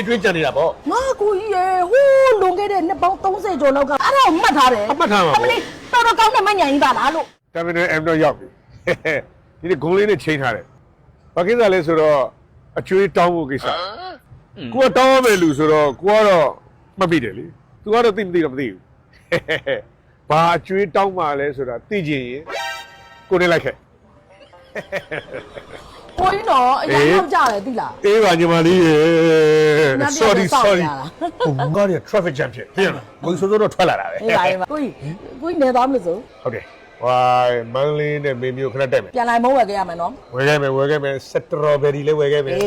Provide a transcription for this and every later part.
ဒီအတွင်းကြံနေတာပေါ့ငါကိုကြီးရေဟိုးလွန်ခဲ့တဲ့နှစ်ပေါင်း30ကျော်လောက်ကအဲ့ဒါကိုမှတ်ထားတယ်အမှတ်ထားမှာပေါ့အမလေးတော်တော်ကောင်းတဲ့မညံကြီးပါလားလို့တာမင်နယ် M တော့ရောက်ပြီဒီနေ့ဂုံးလေးနဲ့ချိန်ထားတယ်ဘာကိစ္စလဲဆိုတော့အကျွေးတောင်းဖို့ကိစ္စကိုကတောင်းရမယ်လူဆိုတော့ကိုကတော့မသိတယ်လေ तू ကတော့သိမသိတော့မသိဘူးဘာအကျွေးတောင်းမှလဲဆိုတာသိချင်ရင်ကိုနေလိုက်ခဲ့ ကိုကြီးတော့အရင်ရောက်ကြတယ်သိလားအေးပါညီမလေးရေညနေ sorry စောင့် sorry ရတာဟိုငါတို့ traffic jam ဖြစ်ဖြစ်လားဘုံစိုးစိုးတော့ထွက်လာတာပဲအေးပါအေးပါကိုကြီးကိုကြီးနေသွားမလို့ဆိုဟုတ်တယ်ဝိုင်းမန်းလေးနဲ့မေမျိုးခဏတက်မယ်ပြန်လိုက်မုန်းဝယ်ခဲ့ရမယ်နော်ဝယ်ခဲ့မယ်ဝယ်ခဲ့မယ်စထရောဘယ်ရီလေးဝယ်ခဲ့မယ်အေး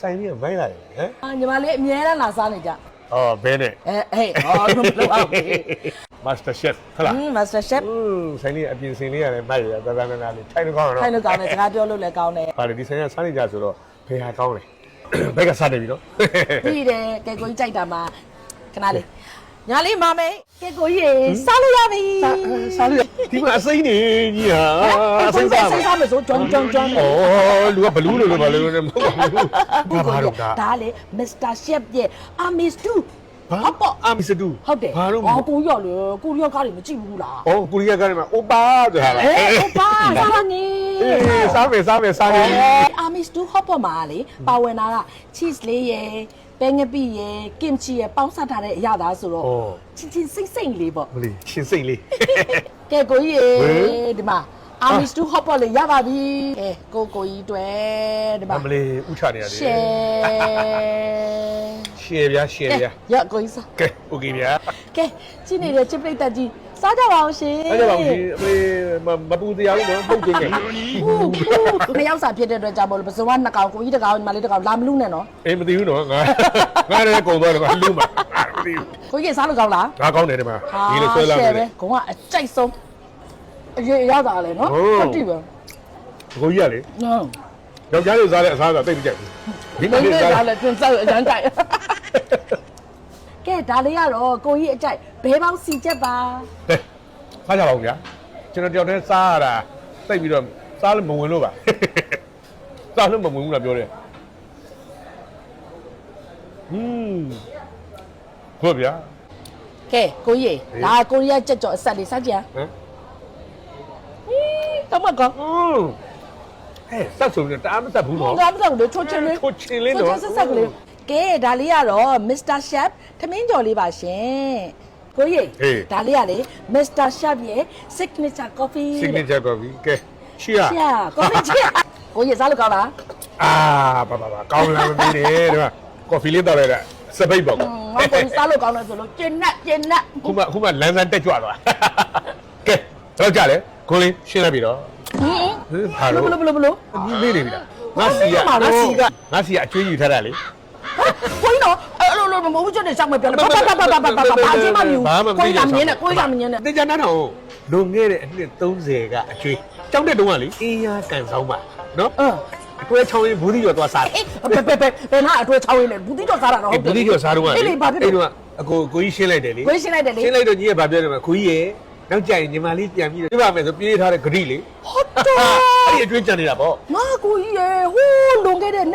ဆိုင်ကြီးကမိုင်းလာတယ်ဟမ်အာညီမလေးအမြဲတမ်းလာစားနေကြ အော်ဘဲနဲ့အဲအဲအော်လုံးလုံးအောင်မစ္စတာရှက်ဟလားမစ္စတာရှက်ဆိုင်လေးအပြင်စင်လေးရတယ်မိုက်ရတာတာနာနာလေးထိုင်လို့ကောင်းတော့ထိုင်လို့ကောင်းတယ်စကားပြောလို့လည်းကောင်းတယ်ဟာလေဒီဆိုင်ကစားနေကြဆိုတော့ဘယ်ဟာကောင်းလဲဘက်ကစားနေပြီနော်ပြီးတယ်ကဲကိုကြီးကြိုက်တာမှာခဏလေး ညာလေးမမေကဲကိုကြီးရေစားလို့ရပြီစားလို့ဒီမှာအစိမ့်နေကြီးဟာအအစိစိမ့်မ်းစားစားမယ်စားမယ်ဆိုကျွမ်းကျွမ်းကျွမ်းဩလူကဘလူးလို့လို့ပါလို့လည်းမဟုတ်ဘူးဘာဘာတော့ဒါဒါလေ Mr. Chef ရဲ့ Amis 2ဘာဟုတ်ပေါ့အာမစ္စတူဟုတ်တယ်ဘာတော့အော်ကိုရောလေကိုရောကားတွေမကြည့်ဘူးလားဩကိုရီးယားကလည်းမအိုပါဆိုတာလားအေးဟုတ်ပါစားနေအေးစားမယ်စားမယ်စားမယ် Amis 2 hot pot မှာလေပါဝင်တာက cheese လေးရယ် ပဲငပိရယ် kimchi ရယ်ပေါင်းစပ်ထားတဲ့အရာသားဆိုတော့ချင်းချင်းစိမ့်စိမ့်လေးပေါ့ မလေးရှင်စိတ်လေး ကဲကိုကြီး ဝေး ရေဒီမှာ Amis 2 hot pot လေးရပါပြီကဲကိုကိုကြီးတွေ့ဒီမှာ အမလေးဥချနေရတယ် ရှယ် ရှယ်ဗျာရှယ်ဗျာ ရကိုကြီးစား ကဲโอเคဗျာ ကဲကြည့်နေတဲ့ချစ်ပရိသတ်ကြီး စားကြပါအောင်ရှင်အဲ့ဒါပါဦးကြီးအမလေးမမပူတရားဘူးနော်ပုတ်တင်နေဟူးဟူးနှစ်ယောက်စာဖြစ်တဲ့အတွက်ကြောင့်မို့လို့ပစဝါနှစ်ကောင်ကိုကြီးတစ်ကောင်ညီမလေးတစ်ကောင်လာမလူနဲ့နော်အေးမသိဘူးနော်ငါငါလည်းကုန်သွားတယ်ကွာလူးမှာမသိဘူးကိုကြီးစားလို့ကောင်းလားငါကောင်းတယ်ဒီမှာဒီလိုဆွဲလာရှမယ်ပဲယ်ကိုကအကြိုက်ဆုံးအရေးရတာလေနော်ဟုတ်ဟုတ်တိပဲကိုကြီးကလေနော်ယောက်ျားလေးစားတဲ့အစားအစာတိတ်မကြိုက်ဘူးဒီမမှာင်းလေးလေးစားစားလဲတင်စားအရန်ကြိုက် ကဲဒါလေးကတော့ကိုကြီးအကြိုက်ဘဲပေါင်းစီချက်ပါဟဲ့စားကြပါဦးဗျာကျွန်တော်တယောက်တည်းစားရတာတိတ်ပြီးတော့စားလို့မဝင်လို့ပါစားလို့မဝင်ဘူးလားပြောတယ်ဟွန်းဟုတ်ဗျာကဲကိုကြီးဟေးဒါကိုရီးယားကြက်ကြော်အဆက်လေးစားကြရဟမ်တော့မကောอืมဟဲ့စက်ဆုံးနေတာမစက်ဘူးနော်ငါမဆောင်လို့ချိုးချင်လေးချိုးချင်လေးနော်ချိုးဆက်ဆက်ကလေး ကဲဒါလေးကတော့ Mr. Chef ထမင်းကြော်လေးပါရှင်ကိုကြီးဟေး ဒါလေးကလေ Mr. Chef ရဲ့ signature coffee signature coffee ကဲရှီယာရှာ coffee ချစ်ကိုကြီးစားလို့ကောင်းလားအာပါပါပါကောင်းလားမသိနေဒီမှာကော်ဖီလေးတောက်လိုက်တာစပိတ်ပေါ့ငါကိုကြီးစားလို့ကောင်းတယ်ဆိုလို့ကျင်နက်ကျင်နက်ခုမှခုမှလမ်းစမ်းတက်ကြွသွားကဲတော့ကြလေကိုလေးရှင်းလိုက်ပြီတော့ဟင်းဟင်ဘာဘလို့လို့ဘလို့ဘလို့ ဒီမေးနေပြီလားငါစီကငါစီကငါစီကအကျွေးယူထားတာလေ ကိုကြီးတော့အဲ့လိုလိုမဟုတ်ဘူးချက်နေရှောက်မပြောလို့ပါပါပါပါပါပါပါဘာချင်းမမြူကိုကြီးကမြင်နေကိုကြီးကမြင်နေတေချာနားထောင်လွန်ခဲ့တဲ့အနှစ်30ကအကျွေးကြောက်တဲ့တုန်းကလေအင်းရကန်ဆောင်ပါနော်အင်းအတွဲချောင်းရင်ဘူးသီးကျော်သွားစားတယ်အေးဘယ်ဘယ်ဘယ်ဘယ်နာအတွဲချောင်းရင်းနဲ့ဘူးတိတော့စားတာတော့အေးဘူးသီးကျော်စားတော့ကအေးလေဘာဖြစ်အဲ့လဲတော့အကိုကိုကြီးရှင်းလိုက်တယ်လေကိုကြီးရှင်းလိုက်တယ်လေရှင်းလိုက်တော့ကြီးကဘာပြောတယ်မလဲကိုကြီးရေနောက်ကြရင်ညီမလေးပြန်ပြီးပြပါမယ်ဆိုပြေးထားတဲ့ဂရိလေဟုတ်တယ်အဲ့ဒီအတွင်းကြံနေတာပေါ့ငါကိုကြီးရေဟိုးလွန်ခဲ့တဲ့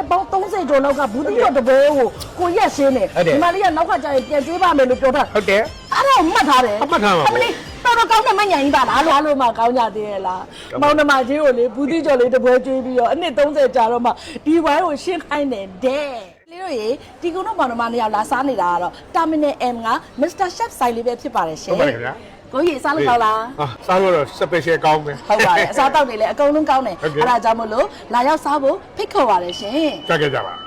နှစ်ပေါင်း30ကျော်လောက်ကဘူးတိတော့တပွဲကိုကိုရက်ရှင်းနေဒီမလေးကနောက်ကကြာရင်ပြန်ကျွေးပါမယ်လို့ပြောတာဟုတ်တယ် အဲ့ဒါမှတ်ထားတယ်အမှတ်ထားပါဘူး အမလေးတော်တော်ကောင်းတဲ့မညံကြီးပါလားလားလို့မှကောင်းကြသေးရဲ့လားမောင်နှမကြီးကိုလေဘူးတိကျော်လေးတပွဲကျွေးပြီးတော့အနှစ်30ကြာတော့မှဒီဝိုင်းကိုရှင်းခိုင်းတယ်တဲ့လေးတို့ရေဒီကုန်းတော့မောင်နှမနှစ်ယောက်လာစားနေတာကတော့ Terminal M က Mr. Chef ဆိုင်လေးပဲဖြစ်ပါတယ်ရှင်ဟုတ်ပါတယ်ခင်ဗျာ ကိုကြီးစားလို့ကောင်းလားဟာစားလို့တော့ special ကောင်းမယ်ဟုတ်ပါတယ်အစားတောက်တွေလည်းအကုန်လုံးကောင်းတယ်ဟုတ်ကဲ့အဲ့ဒါကြောင့်မလို့လာရောက်စားဖို့ဖိတ်ခေါ်ပါတယ်ရှင်ကြက်ကြကြပါ